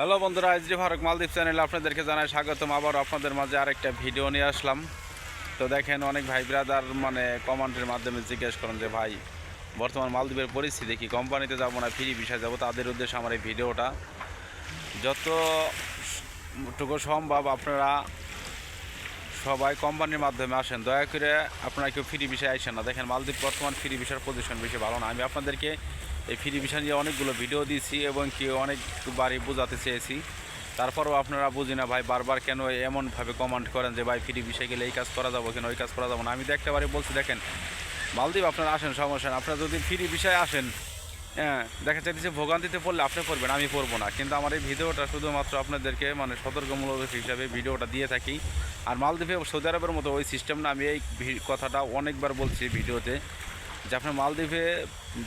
Hello বন্ধুরা, আইজরি ফারুক মালদ্বীপ চ্যানেলে আপনাদেরকে জানাই স্বাগতম। আবার আপনাদের মাঝে আরেকটা ভিডিও নিয়ে আসলাম। তো দেখেন, অনেক ভাই ব্রাদার মানে কমান্ডের মাধ্যমে জিজ্ঞেস করেন যে, ভাই, বর্তমান মালদ্বীপের পরিস্থিতি কি? কোম্পানিতে যাব না, ফ্রি বিষয় যাব? তাদের উদ্দেশ্যে আমার এই ভিডিওটা। যতটুকু সম্ভব আপনারা সবাই কোম্পানির মাধ্যমে আসেন, দয়া করে আপনারা কেউ ফ্রি বিষয়ে আসেন না। দেখেন, মালদ্বীপ বর্তমান ফ্রি বিষয়ের পজিশন বেশি ভালো না। আমি আপনাদেরকে এই ফ্রি বিষয় নিয়ে অনেকগুলো ভিডিও দিয়েছি এবং কি অনেকবারই বোঝাতে চেয়েছি। তারপরেও আপনারা বুঝি না ভাই, বারবার কেন এমনভাবে কমান্ড করেন যে, ভাই, ফ্রি বিষয়ে গেলে এই কাজ করা যাব কেন, ওই কাজ করা যাব না? আমি তো একটাবারে বলছি, দেখেন, মালদ্বীপ আপনারা আসেন, সমস্যা আপনারা যদি ফ্রি বিষয়ে আসেন হ্যাঁ দেখা যাচ্ছে ভোগান্তিতে পড়লে আপনি পড়বেন, আমি পড়ব না। কিন্তু আমার এই ভিডিওটা শুধুমাত্র আপনাদেরকে মানে সতর্কমূলক হিসাবে ভিডিওটা দিয়ে থাকি। আর মালদ্বীপে সৌদি আরবের মতো ওই সিস্টেম না, আমি এই কথাটা অনেকবার বলছি ভিডিওতে, যে আপনি মালদ্বীপে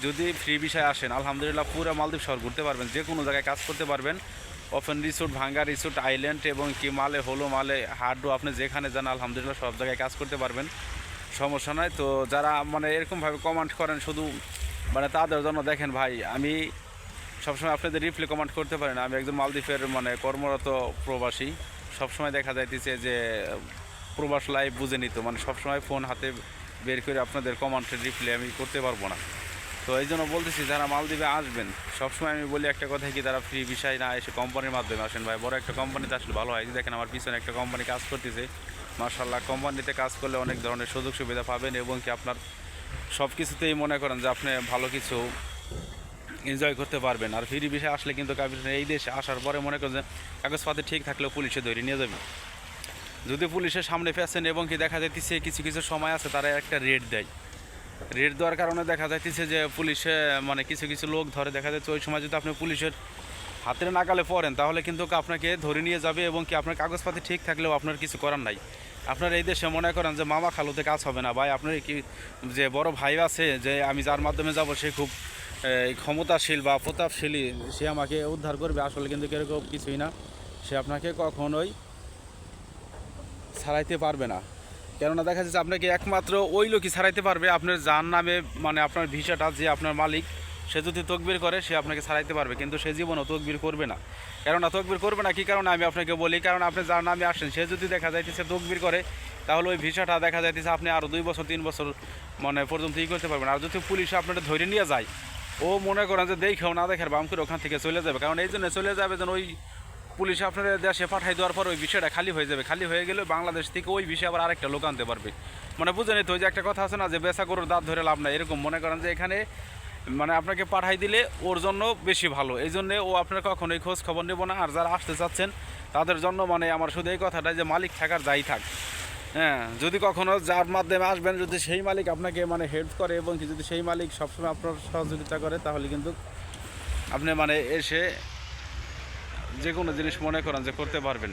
যদি ফ্রি বিষয়ে আসেন, আলহামদুলিল্লাহ পুরো মালদ্বীপ শহর ঘুরতে পারবেন, যে কোনো জায়গায় কাজ করতে পারবেন। ওপেন রিসোর্ট ভাঙ্গা রিসোর্ট আইল্যান্ড এবং কি মালে, হলো মালে হাড্ডু আপনি যেখানে যান, আলহামদুলিল্লাহ সব জায়গায় কাজ করতে পারবেন। সমস্যা নয় তো যারা মানে এরকমভাবে কমান্ড করেন, শুধু মানে তাদের জন্য দেখেন ভাই, আমি সবসময় আপনাদের রিপ্লে কমান্ড করতে পারি না। আমি একজন মালদ্বীপের মানে কর্মরত প্রবাসী। সবসময় দেখা যাইতেছে যে, প্রবাস লাইভ বুঝে নিত। মানে সবসময় ফোন হাতে বের করে আপনাদের কমান্ডের রিপ্লে আমি করতে পারব না। তো এই জন্য বলতেছি, যারা মালদ্বীপে আসবেন, সবসময় আমি বলি একটা কথা কি তারা ফ্রি বিষয় না এসে কোম্পানির মাধ্যমে আসেন, ভাই, বড় একটা কোম্পানিতে আসলে ভালো হয়। দেখেন, আমার পিছনে একটা কোম্পানি কাজ করতেছে। মার্শাল্লাহ কোম্পানিতে কাজ করলে অনেক ধরনের সুযোগ সুবিধা পাবেন এবং কি আপনার সব কিছুতেই মনে করেন যে আপনি ভালো কিছু এনজয় করতে পারবেন। আর ফ্রি বিষয়ে আসলে কিন্তু এই দেশে আসার পরে মনে করেন যে কাগজপাতি ঠিক থাকলেও পুলিশে ধরে নিয়ে যাবে। যদি পুলিশের সামনে ফেসেন এবং কি দেখা যাইতেছে কিছু কিছু সময় আছে, তারা একটা রেট দেয়। রেট দেওয়ার কারণে দেখা যাইতেছে যে পুলিশে মানে কিছু কিছু লোক ধরে দেখা যাচ্ছে, ওই সময় যদি আপনি পুলিশের হাতের নাগালে পড়েন, তাহলে কিন্তু আপনাকে ধরে নিয়ে যাবে এবং কি আপনার কাগজপাতি ঠিক থাকলেও আপনার কিছু করার নাই। আপনার এই দেশে মনে করেন যে মামা খালুতে কাজ হবে না। ভাই, আপনার কি যে বড় ভাই আছে, যে আমি যার মাধ্যমে যাব, সে খুব ক্ষমতাশীল বা প্রতাপশীলী সে আমাকে উদ্ধার করবে, আসলে কিন্তু এরকম কিছুই না। সে আপনাকে কখনোই ছাড়াইতে পারবে না। কেননা দেখা যাচ্ছে আপনাকে একমাত্র ওই লোকই ছাড়াইতে পারবে, আপনার যার নামে মানে আপনার ভিসাটা যে আপনার মালিক, সে যদি তকবির করে, সে আপনাকে ছাড়াইতে পারবে, কিন্তু সে জীবনও তকবির করবে না। কেননা তকবির করবে না, কী কারণে আমি আপনাকে বলি? কারণ আপনি যার নামে আসেন, সে যদি দেখা যাইতেছে তকবির করে, তাহলে ওই ভিসাটা দেখা যাইতেছে আপনি আরও দুই বছর, তিন বছর মানে পর্যন্ত ই করতে পারবেন। আর যদি পুলিশ আপনারা ধরে নিয়ে যায় ও মনে করেন যে দেখেও না দেখার বাম করে ওখান থেকে চলে যাবে। কারণ এই জন্য চলে যাবে যেন ওই পুলিশ আপনার দেশে পাঠাই দেওয়ার পর ওই বিষয়টা খালি হয়ে যাবে। খালি হয়ে গেলে বাংলাদেশ থেকে ওই বিষয়ে আবার আরেকটা লোক আনতে পারবে। মানে বুঝে নিতে ওই যে একটা কথা আছে না যে বেচা গরুর দাঁত ধরে লাভ নাই, এরকম মনে করেন যে এখানে মানে আপনাকে পাঠাই দিলে ওর জন্য বেশি ভালো। এই জন্যে ও আপনার কখনোই খোঁজ খবর নেব না। আর যারা আসতে চাচ্ছেন তাদের জন্য মানে আমার শুধু এই কথাটা যে মালিক থাকার যাই থাক। হ্যাঁ যদি কখনো যার মাধ্যমে আসবেন, যদি সেই মালিক আপনাকে মানে হেল্প করে এবং যদি সেই মালিক সবসময় আপনার সহযোগিতা করে, তাহলে কিন্তু আপনি মানে এসে যে কোনো জিনিস মনে করেন যে করতে পারবেন।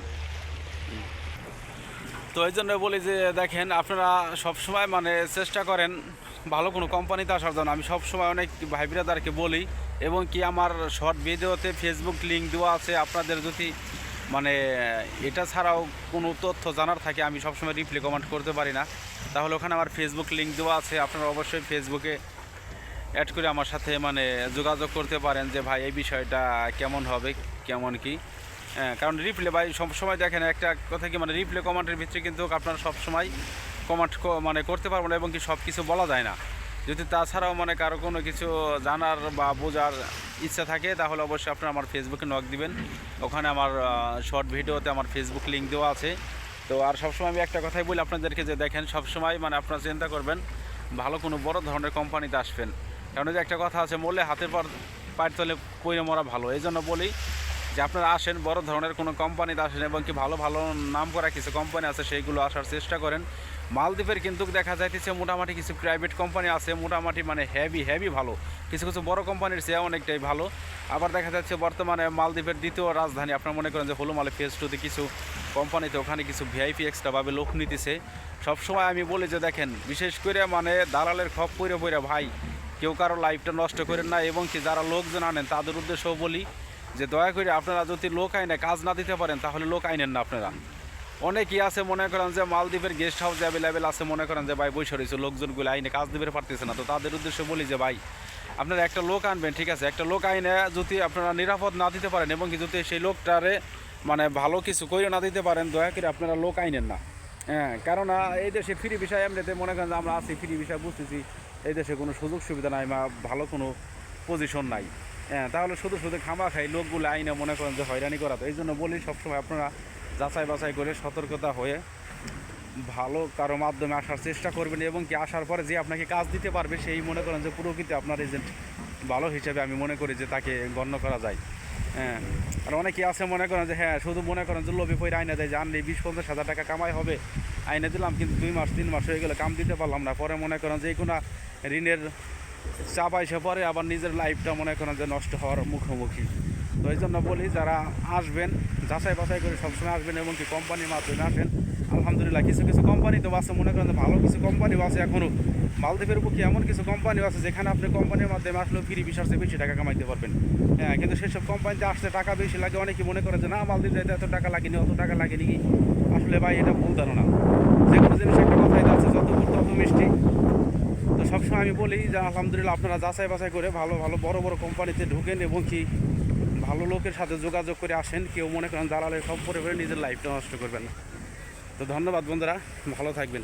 তো এই জন্য বলি যে, দেখেন, আপনারা সবসময় মানে চেষ্টা করেন, ভালো কোনো কোম্পানিতে আসার জন্য। আমি সবসময় অনেক ভাই ব্রাদারকে বলি, এবং কি আমার শর্ট ভিডিওতে ফেসবুক লিঙ্ক দেওয়া আছে। আপনাদের যদি মানে এটা ছাড়াও কোনো তথ্য জানার থাকে আমি সবসময় রিপ্লে কমেন্ট করতে পারি না। তাহলে ওখানে আমার ফেসবুক লিঙ্ক দেওয়া আছে আপনারা অবশ্যই ফেসবুকে অ্যাড করে আমার সাথে মানে যোগাযোগ করতে পারেন যে ভাই এই বিষয়টা কেমন হবে কেমন কি? হ্যাঁ, কারণ রিপ্লে ভাই সবসময় দেখেন একটা কথা কি মানে রিপ্লে কমেন্টের ভিতরে কিন্তু আপনারা সবসময় কমেন্ট মানে করতে পারব না এবং কি সব কিছু বলা যায় না। যদি তাছাড়াও মানে কারও কোনো কিছু জানার বা বোঝার ইচ্ছা থাকে, তাহলে অবশ্যই আপনারা আমার ফেসবুকে নক দিবেন। ওখানে আমার শর্ট ভিডিওতে আমার ফেসবুক লিঙ্ক দেওয়া আছে। তো আর সবসময় আমি একটা কথাই বলি আপনাদেরকে যে দেখেন, সবসময় মানে আপনারা চিন্তা করবেন, ভালো কোনো বড় ধরনের কোম্পানিতে আসবেন। কারণ যে একটা কথা আছে, মরলে হাতের পর, পায়ের তলে পইরে মরা ভালো। এই জন্য বলি যে আপনারা আসেন, বড় ধরনের কোনো কোম্পানিতে আসেন এবং কি ভালো ভালো নাম করা কিছু কোম্পানি আছে, সেইগুলো আসার চেষ্টা করেন। মালদ্বীপের কিন্তু দেখা যাইতেছে মোটামুটি কিছু প্রাইভেট কোম্পানি আছে, মোটামুটি মানে হেভি হেভি ভালো। কিছু কিছু বড় কোম্পানির চেয়ে অনেকটাই ভালো। আবার দেখা যাচ্ছে বর্তমানে মালদ্বীপের দ্বিতীয় রাজধানী, আপনারা মনে করেন যে হলুমালে ফেজ টুতে কিছু কোম্পানিতে ওখানে কিছু ভিআইপি এক্সট্রাভাবে লোক নিতেছে। সবসময় আমি বলি যে দেখেন, বিশেষ করে মানে দালালের খপ পইরে পইরে ভাই, কেউ কারও লাইফটা নষ্ট করেন না এবং কি যারা লোকজন আনেন, তাদের উদ্দেশ্যও বলি যে দয়া করে আপনারা যদি লোক আইনে কাজ না দিতে পারেন, তাহলে লোক আইনেন না আপনারা। অনেকেই আছে মনে করেন যে মালদ্বীপের গেস্ট হাউস অ্যাভেলেবেল আছে মনে করেন যে ভাই বসে রয়েছে লোকজনগুলো আইনে কাজ দিবে পারতেছে না। তো তাদের উদ্দেশ্যে বলি যে ভাই আপনারা একটা লোক আনবেন ঠিক আছে? একটা লোক আইনে যদি আপনারা নিরাপদ না দিতে পারেন এবং যদি সেই লোকটারে মানে ভালো কিছু করে না দিতে পারেন দয়া করে আপনারা লোক আইনেন না। হ্যাঁ আহ, এই দেশে ফ্রি বিষয় এমনিতে মনে করেন যে আমরা আছি ফ্রি বিষয় বুঝতেছি এই দেশে কোনো সুযোগ সুবিধা নাই বা ভালো কোনো পজিশন নাই। হ্যাঁ তাহলে শুধু শুধু খামা খাই লোকগুলো আইনে মনে করেন যে হয়রানি করা তো এই জন্য বলি সবসময় আপনারা যাচাই বাছাই করে সতর্কতা হয়ে ভালো কারও মাধ্যমে আসার চেষ্টা করবেন এবং কি আসার পরে যে আপনাকে কাজ দিতে পারবে সেই মনে করেন যে প্রকৃতি আপনার এজেন্ট ভালো হিসেবে আমি মনে করি যে তাকে গণ্য করা যায়। হ্যাঁ আর অনেকে আছে মনে করেন যে হ্যাঁ শুধু মনে করেন যে লোভে পয়রা আইনে দেয় যে আনলে বিশ পঞ্চাশ হাজার টাকা কামাই হবে আইনে দিলাম কিন্তু দুই মাস, তিন মাস হয়ে গেলে, কাম দিতে পারলাম না। পরে মনে করেন যে কোনো ঋণের চাপ এসে পরে আবার নিজের লাইফটা মনে করেন যে নষ্ট হওয়ার মুখোমুখি। তো এই জন্য বলি, যারা আসবেন, যাচাই বাছাই করে সবসময় আসবেন এবং কি কোম্পানির মাধ্যমে আসেন, আলহামদুলিল্লাহ, কিছু কিছু কোম্পানি তো আছে, মনে করেন ভালো কিছু কোম্পানিও আছে এখনও মালদ্বীপের পক্ষে এমন কিছু কোম্পানিও আছে, যেখানে আপনি কোম্পানির মাধ্যমে আসলেও ফ্রি বিশ বেশি টাকা কামাইতে পারবেন? হ্যাঁ কিন্তু সেসব কোম্পানিতে আসতে টাকা বেশি লাগে, অনেকে মনে করে যে, না, মালদ্বীপ যাইতে এত টাকা লাগেনি, অত টাকা লাগেনি। কি আসলে ভাই, এটা ভুল ধারণা। যে কোনো জিনিস একটা কথাই আছে যত তত মিষ্টি। তো সবসময় আমি বলি যে, আলহামদুলিল্লাহ, আপনারা যাচাই বাছাই করে ভালো ভালো, বড় বড় কোম্পানিতে ঢুকেন এবং কি ভালো লোকের সাথে যোগাযোগ করে আসেন, কেউ মনে করেন দালালের সব পরে নিজের লাইফটা নষ্ট করবেন না। তো ধন্যবাদ বন্ধুরা, ভালো থাকবেন।